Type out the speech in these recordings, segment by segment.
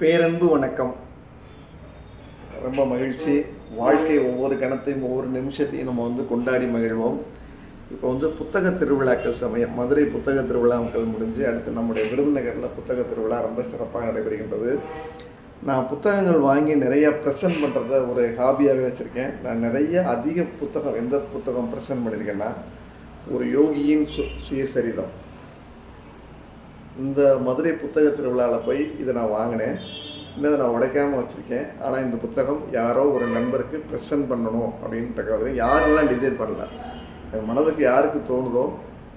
பேரன்பு வணக்கம். ரொம்ப மகிழ்ச்சி. வாழ்க்கை ஒவ்வொரு கணத்தையும் ஒவ்வொரு நிமிஷத்தையும் நம்ம வந்து கொண்டாடி மகிழ்வோம். இப்போ வந்து புத்தக திருவிழாக்கள் சமயம். மதுரை புத்தக திருவிழாக்கள் முடிஞ்சு அடுத்து நம்முடைய விருதுநகரில் புத்தக திருவிழா ரொம்ப சிறப்பாக நடைபெறுகின்றது. நான் புத்தகங்கள் வாங்கி நிறைய ப்ரெசென்ட் பண்ணுறத ஒரு ஹாபியாகவே வச்சுருக்கேன். நான் நிறைய அதிக புத்தகம் எந்த புத்தகம் ப்ரெசென்ட் பண்ணியிருக்கேன்னா ஒரு யோகியின் சு சுயசரிதம். இந்த மதுரை புத்தக திருவிழாவில் போய் இதை நான் வாங்கினேன். இன்னும் இதை நான் உடைக்காமல் வச்சுருக்கேன். ஆனால் இந்த புத்தகம் யாரோ ஒரு நண்பருக்கு ப்ரெசன்ட் பண்ணணும் அப்படின்ட்டு யாரெல்லாம் டிசைட் பண்ணல? என் மனதுக்கு யாருக்கு தோணுதோ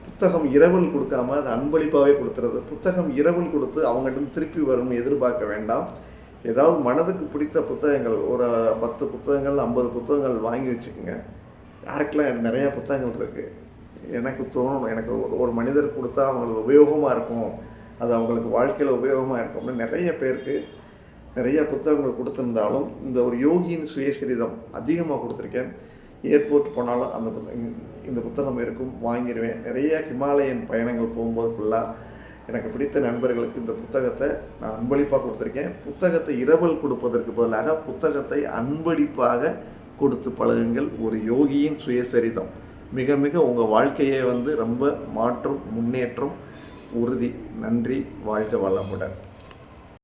புத்தகம் இரவல் கொடுக்காம அது அன்பளிப்பாகவே கொடுத்துறது. புத்தகம் இரவல் கொடுத்து அவங்ககிட்ட திருப்பி வரும்னு எதிர்பார்க்க வேண்டாம். ஏதாவது மனதுக்கு பிடித்த புத்தகங்கள் ஒரு பத்து புத்தகங்கள் ஐம்பது புத்தகங்கள் வாங்கி வச்சுக்கோங்க. யாருக்கெல்லாம் எனக்கு புத்தகங்கள் இருக்குது எனக்கு தோணணும். எனக்கு ஒரு ஒரு மனிதர் கொடுத்தா அவங்களுக்கு உபயோகமாக இருக்கும். அது அவங்களுக்கு வாழ்க்கையில் உபயோகமாக இருக்கும்னு நிறைய பேருக்கு நிறைய புத்தகங்கள் கொடுத்துருந்தாலும் இந்த ஒரு யோகியின் சுயசரிதம் அதிகமாக கொடுத்துருக்கேன். ஏர்போர்ட் போனாலும் அந்த புத்தகம் இந்த புத்தகம் இருக்கும் வாங்கிடுவேன் நிறைய ஹிமாலயன் பயணங்கள் போகும்போது ஃபுல்லாக எனக்கு பிடித்த நண்பர்களுக்கு இந்த புத்தகத்தை நான் அன்பளிப்பாக கொடுத்துருக்கேன். புத்தகத்தை இரவல் கொடுப்பதற்கு பதிலாக புத்தகத்தை அன்பளிப்பாக கொடுத்து பழகுங்கள். ஒரு யோகியின் சுயசரிதம். மிக மிக உங்கள் வாழ்க்கையை வந்து ரொம்ப மாற்றம் முன்னேற்றம். உறுதி நன்றி வாழ்க வளமுடன்.